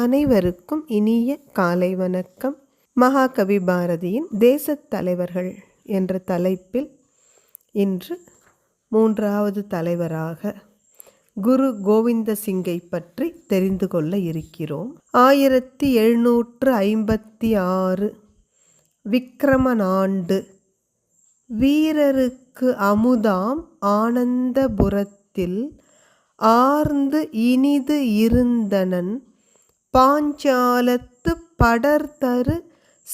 அனைவருக்கும் இனிய காலை வணக்கம். மகாகவி பாரதியின் தேசத் தலைவர்கள் என்ற தலைப்பில் இன்று மூன்றாவது தலைவராக குரு கோவிந்த சிங்கை பற்றி தெரிந்து கொள்ள இருக்கிறோம். ஆயிரத்தி எழுநூற்று ஐம்பத்தி ஆறு விக்ரமனாண்டு வீரருக்கு அமுதாம் ஆனந்தபுரத்தில் ஆர்ந்து இனிது இருந்தனன் பாஞ்சாலத்து படர்தரு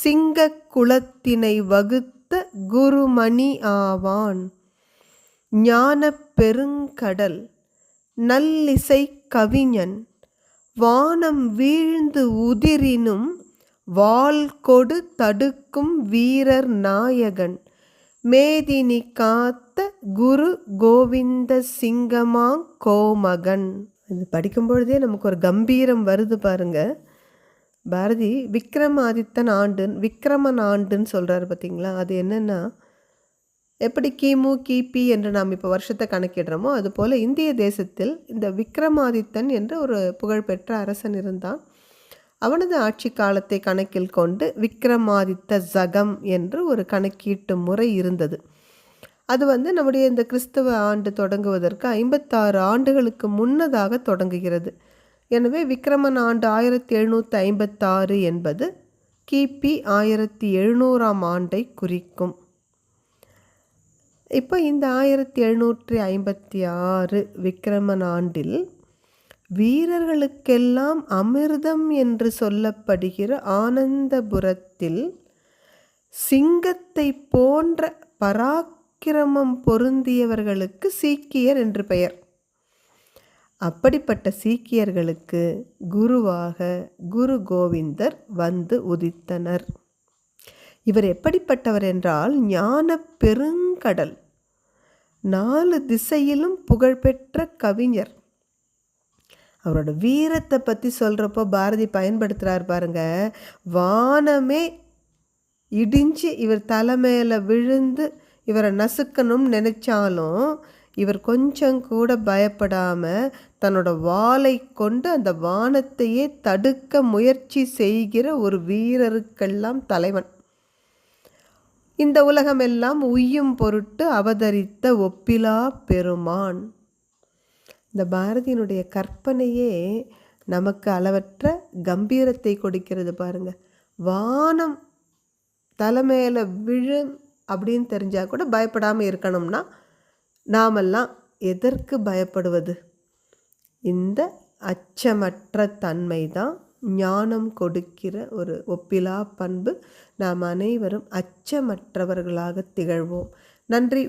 சிங்கக்குளத்தினை வகுத்த குருமணி ஆவான். ஞானப் பெருங்கடல் நல்லிசை கவிஞன் வானம் வீழ்ந்து உதிரினும் வாள் கொடு தடுக்கும் வீரர் நாயகன். மேதினி காத்த குரு கோவிந்த சிங்கமாங் கோமகன். இது படிக்கும்பொழுதே நமக்கு ஒரு கம்பீரம் வருது பாருங்க. பாரதி விக்ரமாதித்தன் ஆண்டுன் விக்ரமன் ஆண்டுன்னு சொல்கிறாரு பார்த்தீங்களா அது என்னென்னா எப்படி கிமு கிபி என்று நாம் இப்போ வருஷத்தை கணக்கிடுறோமோ அதுபோல் இந்திய தேசத்தில் இந்த விக்ரமாதித்தன் என்ற ஒரு புகழ்பெற்ற அரசன் இருந்தான். அவனது ஆட்சி காலத்தை கணக்கில் கொண்டு விக்ரமாதித்த ஜகம் என்று ஒரு கணக்கீட்டு முறை இருந்தது. அது வந்து நம்முடைய இந்த கிறிஸ்தவ ஆண்டு தொடங்குவதற்கு ஐம்பத்தாறு ஆண்டுகளுக்கு முன்னதாக தொடங்குகிறது. எனவே விக்ரமன் ஆண்டு ஆயிரத்தி எழுநூற்றி ஐம்பத்தாறு என்பது கிபி ஆயிரத்தி எழுநூறாம் ஆண்டை குறிக்கும். இப்போ இந்த ஆயிரத்தி எழுநூற்றி ஐம்பத்தி ஆறு விக்ரமன் ஆண்டில் வீரர்களுக்கெல்லாம் அமிர்தம் என்று சொல்லப்படுகிற ஆனந்தபுரத்தில் சிங்கத்தை போன்ற பராக் பராக்கிரமம் பொருந்தியவர்களுக்கு சீக்கியர் என்று பெயர். அப்படிப்பட்ட சீக்கியர்களுக்கு குருவாக குரு கோவிந்தர் வந்து உதித்தனர். இவர் எப்படிப்பட்டவர் என்றால் ஞான பெருங்கடல். நாலு திசையிலும் புகழ்பெற்ற கவிஞர். அவரோட வீரத்தை பற்றி சொல்கிறப்போ பாரதி பயன்படுத்துகிறார் பாருங்க. வானமே இடிஞ்சு இவர் தலைமையில் விழுந்து இவரை நசுக்கணும்னு நினச்சாலும் இவர் கொஞ்சம் கூட பயப்படாமல் தன்னோட வாளை கொண்டு அந்த வானத்தையே தடுக்க முயற்சி செய்கிற ஒரு வீரருக்கெல்லாம் தலைவன். இந்த உலகமெல்லாம் உய்யும் பொருட்டு அவதரித்த ஒப்பிலா பெருமான். இந்த பாரதியினுடைய கற்பனையே நமக்கு அளவற்ற கம்பீரத்தை கொடுக்கிறது பாருங்க. வானம் தலைமையில் விழு அப்படின்னு தெரிஞ்சால் கூட பயப்படாமல் இருக்கணும்னா நாமெல்லாம் எதற்கு பயப்படுவது? இந்த அச்சமற்ற தன்மை தான் ஞானம் கொடுக்கிற ஒரு ஒப்பிலா பண்பு. நாம் அனைவரும் அச்சமற்றவர்களாக திகழ்வோம். நன்றி.